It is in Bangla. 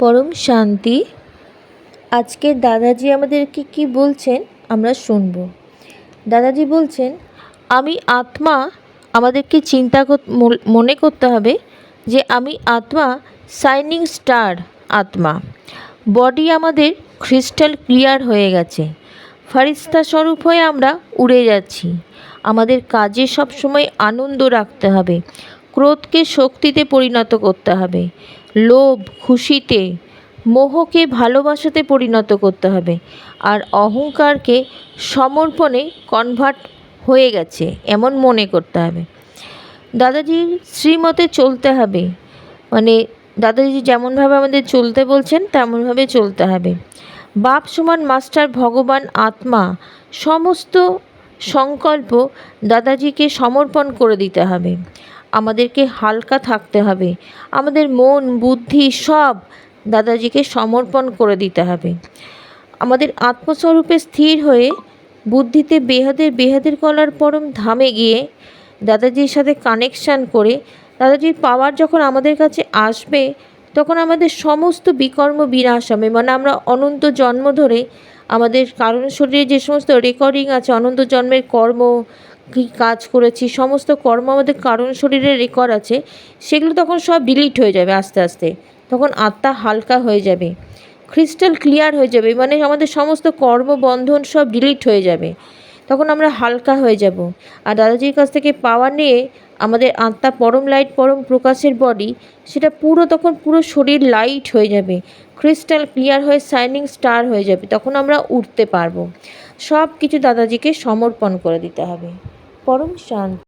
পরম শান্তি। আজকে দাদাজি আমাদেরকে কি বলছেন আমরা শুনব। দাদাজি বলছেন, আমি আত্মা, আমাদেরকে চিন্তা মনে করতে হবে যে আমি আত্মা শাইনিং স্টার আত্মা। বডি আমাদের ক্রিস্টাল ক্লিয়ার হয়ে গেছে। ফারিস্তা স্বরূপ হয়ে আমরা উড়ে যাচ্ছি। আমাদের কাজে সবসময় আনন্দ রাখতে হবে। ক্রোধকে শক্তিতে পরিণত করতে হবে। লোভ খুশিতে, মোহকে ভালোবাসাতে পরিণত করতে হবে। আর অহংকারকে সমর্পণে কনভার্ট হয়ে গেছে, এমন মনে করতে হবে। দাদাজির শ্রীমতে চলতে হবে। মানে দাদাজি যেমনভাবে আমাদের চলতে বলছেন, তেমনভাবে চলতে হবে। বাপ সমান মাস্টার ভগবান আত্মা, সমস্ত সংকল্প দাদাজিকে সমর্পণ করে দিতে হবে। আমাদেরকে হালকা থাকতে হবে। আমাদের মন, বুদ্ধি সব দাদাজিকে সমর্পণ করে দিতে হবে। আমাদের আত্মস্বরূপে স্থির হয়ে বুদ্ধিতে বেহাদের বেহাদের কলার পরম ধামে গিয়ে দাদাজির সাথে কানেকশান করে দাদাজির পাওয়ার যখন আমাদের কাছে আসবে, তখন আমাদের সমস্ত বিকর্ম বিনাশ হবে। মানে আমরা অনন্ত জন্ম ধরে আমাদের কারণ শরীরে যে সমস্ত রেকর্ডিং আছে, অনন্ত জন্মের কর্ম কী কাজ করেছি, সমস্ত কর্ম আমাদের কারণ শরীরে রেকর্ড আছে, সেগুলো তখন সব ডিলিট হয়ে যাবে আস্তে আস্তে। তখন আত্মা হালকা হয়ে যাবে ক্রিস্টাল ক্লিয়ার হয়ে যাবে মানে আমাদের সমস্ত কর্মবন্ধন সব ডিলিট হয়ে যাবে। তখন আমরা হালকা হয়ে যাব। আর দাদাজির কাছ থেকে পাওয়া নিয়ে আমাদের আত্মা পরম লাইট পরম প্রকাশের বডি সেটা পুরো তখন পুরো শরীর লাইট হয়ে যাবে। ক্রিস্টাল ক্লিয়ার হয়ে শাইনিং স্টার হয়ে যাবে, তখন আমরা উঠতে পারব। সব কিছু দাদাজিকে সমর্পণ করে দিতে হবে। পরম শান্ত।